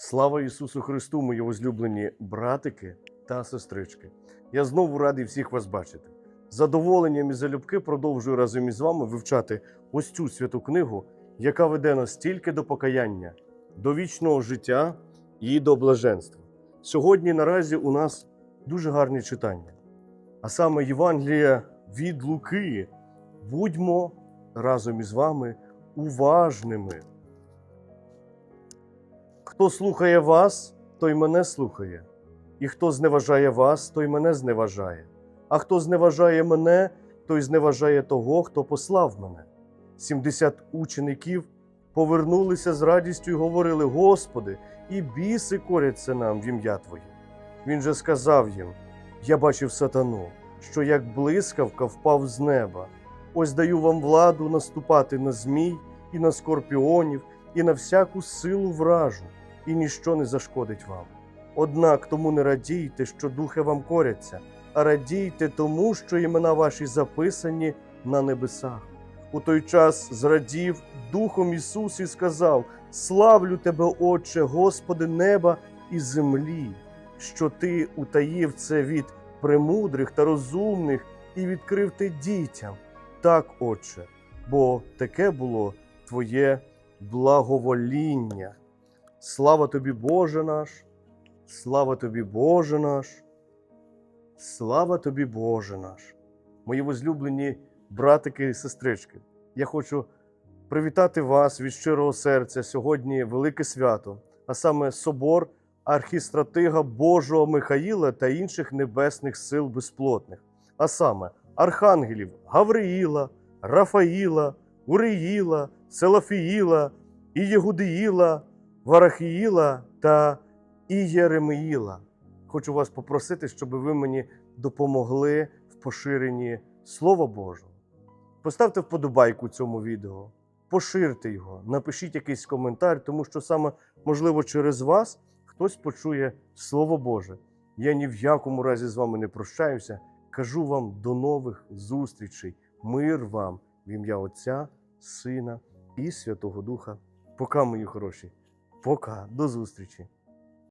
Слава Ісусу Христу, мої возлюблені братики та сестрички. Я знову радий всіх вас бачити. З Задоволенням і залюбки продовжую разом із вами вивчати ось цю святу книгу, яка веде нас тільки до покаяння, до вічного життя і до блаженства. Сьогодні наразі у нас дуже гарні читання, а саме Євангелія від Луки. Будьмо разом із вами уважними. Хто слухає вас, той мене слухає, і хто зневажає вас, той мене зневажає. А хто зневажає мене, той зневажає того, хто послав мене. Сімдесят учеників повернулися з радістю і говорили: Господи, і біси коряться нам в ім'я Твоє. Він же сказав їм: Я бачив сатану, що як блискавка впав з неба. Ось даю вам владу наступати на змій і на скорпіонів, і на всяку силу вражу, і ніщо не зашкодить вам. Однак тому не радійте, що духи вам коряться, а радійте тому, що імена ваші записані на небесах. У той час зрадів Духом Ісус і сказав: Славлю тебе, Отче, Господи неба і землі, що Ти утаїв це від премудрих та розумних і відкрив ти дітям. Так, Отче, бо таке було Твоє благовоління. Слава тобі, Боже наш, слава тобі, Боже наш, слава тобі, Боже наш. Мої возлюблені братики і сестрички, я хочу привітати вас від щирого серця сьогодні велике свято, а саме собор архістратига Божого Михаїла та інших небесних сил безплотних, а саме архангелів Гавриїла, Рафаїла, Уріїла, Селафіїла, і Єгудиїла, Варахіїла та Ієремиїла. Хочу вас попросити, щоб ви мені допомогли в поширенні Слова Божого. Поставте вподобайку цьому відео, поширте його, напишіть якийсь коментар, тому що саме, можливо, через вас хтось почує Слово Боже. Я ні в якому разі з вами не прощаюся. Кажу вам до нових зустрічей. Мир вам в ім'я Отця, Сина і Святого Духа. Пока, мої хороші. Пока, до зустрічі.